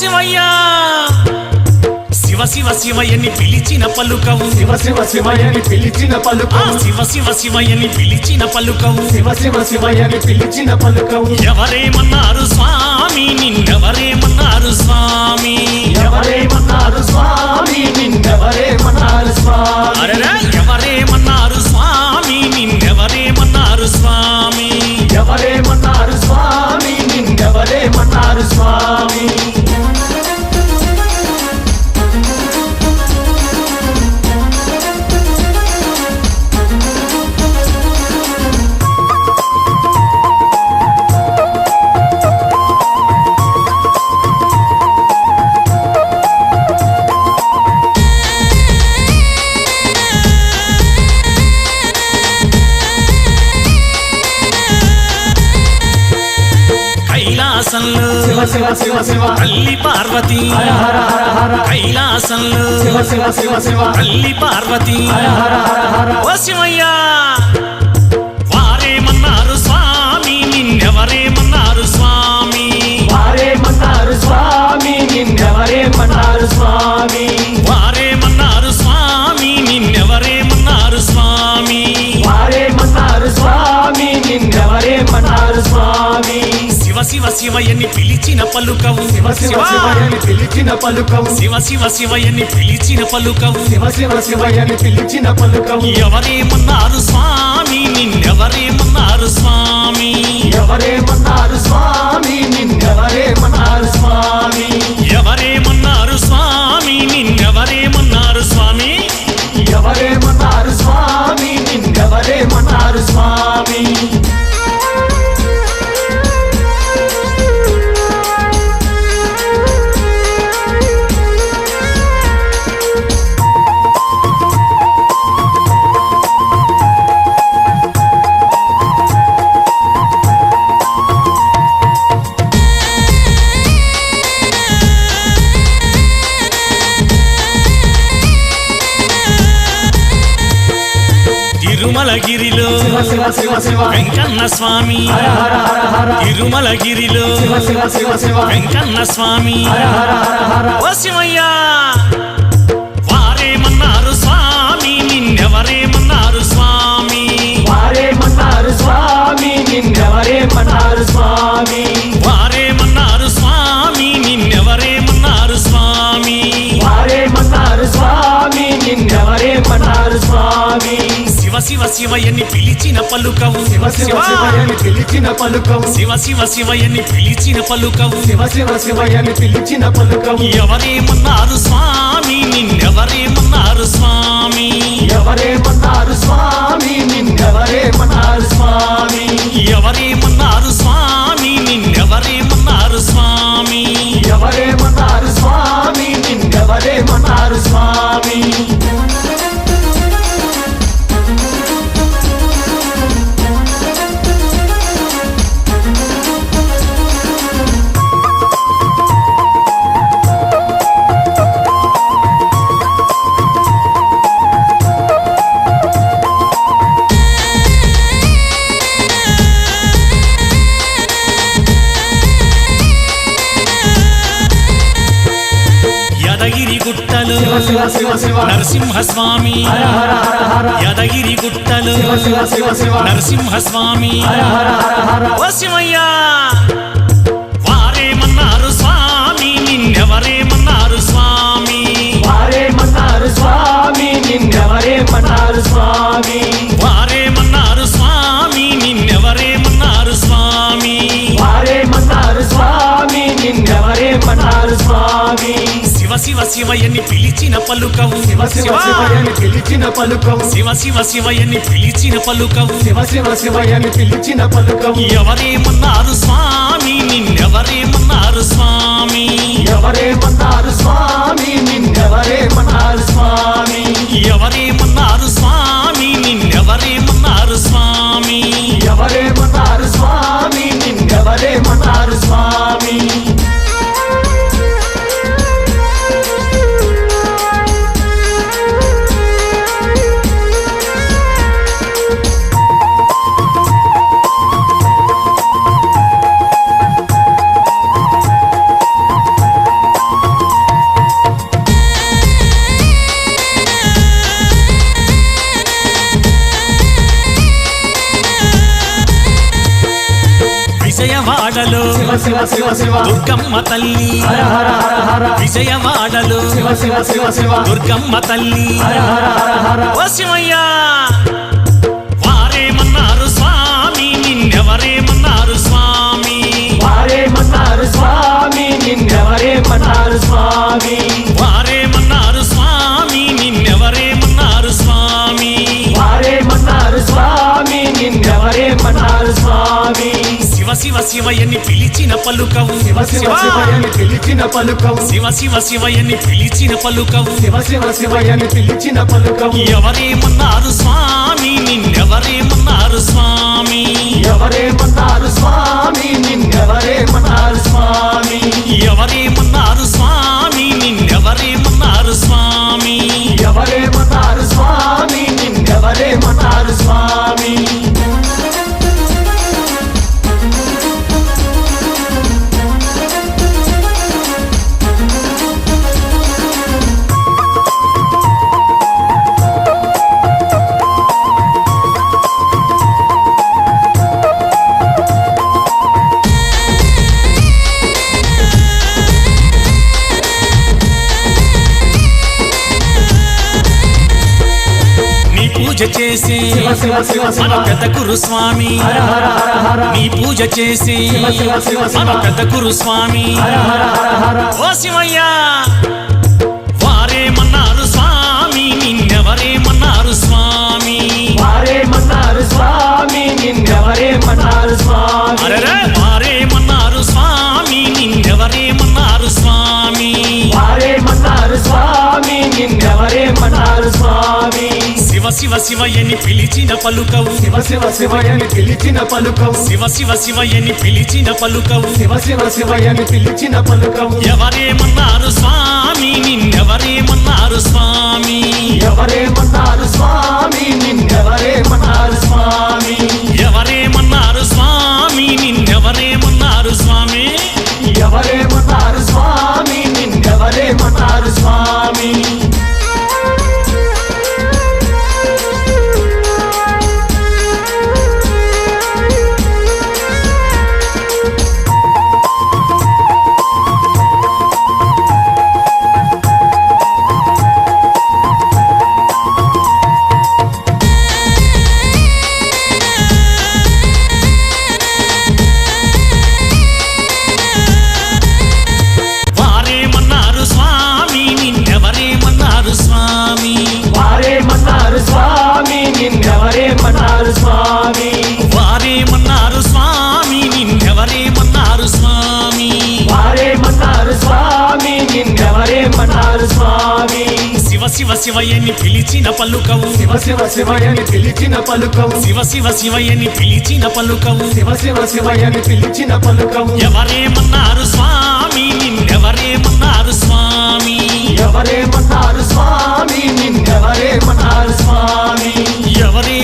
శివయ్యా. శివ శివ శివయ్యని పిలిచిన పలుకవు. శివ శివ శివయని పిలిచిన పలుకవు. శివ శివ శివయ్యని పిలిచిన పలుకవు. శివ శివ శివయని పిలిచిన పలుకవు. ఎవరేమన్నారు స్వామి? కైలాసంలో తల్లి పార్వతి. కైలాసంలో తల్లి పార్వతి. ఓ శివయ్యా. వారేమన్నారు స్వామి నిన్నెవరేమన్నారు స్వామి. వారేమన్నారు స్వామి నిన్నెవరేమన్నారు స్వామి. శివ శివ శివయ్యని పిలిచిన పలుకవు. శివ శివ శివయని పిలిచిన పలుకవు. శివ శివ శివయ్యని పిలిచిన పలుకవు. శివ శివ శివయని పిలిచిన పలుకవు. ఎవరేమన్నారు స్వామి? నిన్నెవరేమన్నారు స్వామి? ఎవరేమన్నారు వెంకన్న స్వామి హర హర తిరుమలగిరిలో వెంకన్న స్వామి హర ఓ శివయ్యా వారేమన్నారు స్వామి నిన్నెవరేమన్నారు స్వామి? వారేమన్నారు స్వామి నిన్నెవరేమన్నారు స్వామి? శివ శివ శివయ్యని పిలిచిన పలుకవు. శివ శివ శివయని పిలిచిన పలుకవు. శివ శివ శివయ్యని పిలిచిన పలుకవు. శివ శివ శివయని పిలిచిన పలుకవు. ఎవరేమన్నారు స్వామి నిన్నెవరేమన్నారు స్వామి? ఎవరేమన్నారు స్వామి నిన్నెవరేమన్నారు నరసింహస్వామి యదగిరి గుట్టలు. నరసింహస్వామి. ఓ శివయ్యా. వారేమన్నారు స్వామి నిన్నెవరేమన్నారు స్వామి. వారేమన్నారు స్వామి నిన్నెవరేమన్నారు స్వామి. శివ శివ శివయ్యని పిలిచిన పలుకవు. శివ శివ శివయని పిలిచిన పలుకవు. శివ శివ శివయ్యని పిలిచిన పలుకవు. శివ శివ శివయని పిలిచిన పలుకవు. ఎవరేమన్నారు స్వామి నిన్నెవరేమన్నారు స్వామి? ఎవరేమన్నారు స్వామి నిన్నెవరేమన్నారు స్వామి? ఎవరేమన్నారు దుర్గమ్మ తల్లి. విజయవాడలు. దుర్గమ్మ తల్లి. ఓ శివయ్యా. శివ శివ శివయని పిలిచిన పలుకవు. శివ శివ శివయని పిలిచిన పలుకవు. శివ శివ శివయని పిలిచిన పలుకవు. శివ శివ శివయని పిలిచిన పలుకవు. ఎవరేమన్నారు స్వామి? నిన్నెవరేమన్నారు స్వామి? ఎవరేమన్నారు స్వామి? నిన్నెవరేమన్నారు స్వామి? ఎవరేమన్నారు స్వామి? మన పెద్ద గురు స్వామి నీ పూజ చేసి శివ శివ శివ శివ మన పెద్ద గురు స్వామి ఓ శివయ్యా వారేమన్నారు స్వామి నిన్నెవరేమన్నారు స్వామి. వారేమన్నారు స్వామి నిన్నెవరేమన్నారు స్వామి. అరెరే వారేమన్నారు స్వామి నిన్నెవరేమన్నారు స్వామి. వారేమన్నారు స్వామి నిన్నెవరేమన్నారు స్వామి. శివ శివ శివయని పిలిచిన పలుకవు. శివ శివ శివయని పిలిచిన పలుకవు. శివ శివ శివయని పిలిచిన పలుకవు. శివ శివ శివయని పిలిచిన పలుకవు. ఎవరేమన్నారు స్వామి? నిన్నెవరేమన్నారు స్వామి? ఎవరేమన్నారు స్వామి? నిన్నెవరేమన్నారు స్వామి? ఎవరేమన్నారు స్వామి? నిన్నెవరేమన్నారు శివ శివ శివయని పిలిచిన పలుకవు. శివ శివ శివయని పిలిచిన పలుకవు. శివ శివ శివయని పిలిచిన పలుకవు. శివ శివ శివయని పిలిచిన పలుకవు. ఎవరేమన్నారు స్వామి? నిన్నెవరేమన్నారు స్వామి? ఎవరేమన్నారు స్వామి? నిన్నెవరేమన్నారు స్వామి? ఎవరేమన్నారు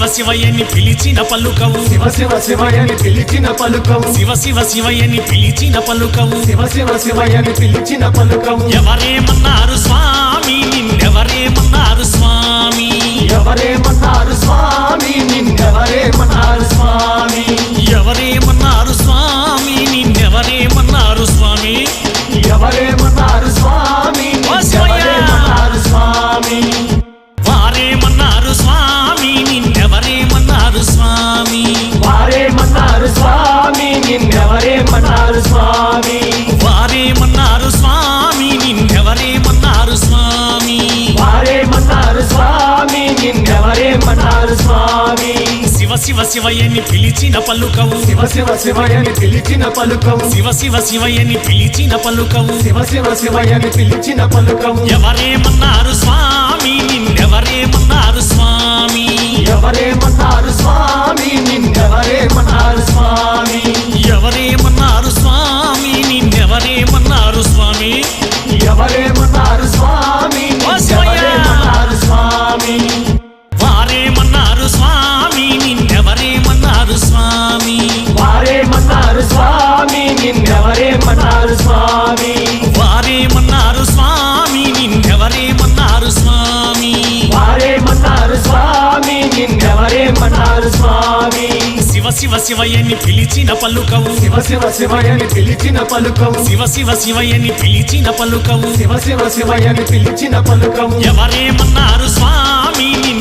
శివ శివ శివయని పిలిచిన పలుకవు. శివ శివ శివయని పిలిచిన పలుకవు. శివ శివ శివయని పిలిచిన పలుకవు. శివ శివ శివయని పిలిచిన పలుకవు. ఎవరేమన్నారు స్వామి నిన్నెవరేమన్నారు స్వామి? ఎవరేమన్నారు స్వామి నిన్నెవరేమన్నారు శివయని పిలిచిన పలుకవు. శివ శివ శివయని పిలిచిన పలుకవు. శివ శివ శివయని పిలిచిన పలుకవు. శివ శివ శివయని పిలిచిన పలుకవు. ఎవరేమన్నారు స్వామి? నిన్నెవరేమన్నారు స్వామి? ఎవరేమన్నారు స్వామి? నిన్నెవరేమన్నారు నిన్నెవరేమన్నారు స్వామి? వారేమన్నారు స్వామి? నిన్నెవరేమన్నారు స్వామి? వారేమన్నారు స్వామి? నిన్నెవరేమన్నారు స్వామి? శివ శివ శివయని పిలిచిన పలుకవు. శివ శివ శివయని పిలిచిన పలుకవు. శివ శివ శివయని పిలిచిన పలుకవు. శివ శివ శివయని పిలిచిన పలుకవు. ఎవరేమన్నారు స్వామి? నిన్న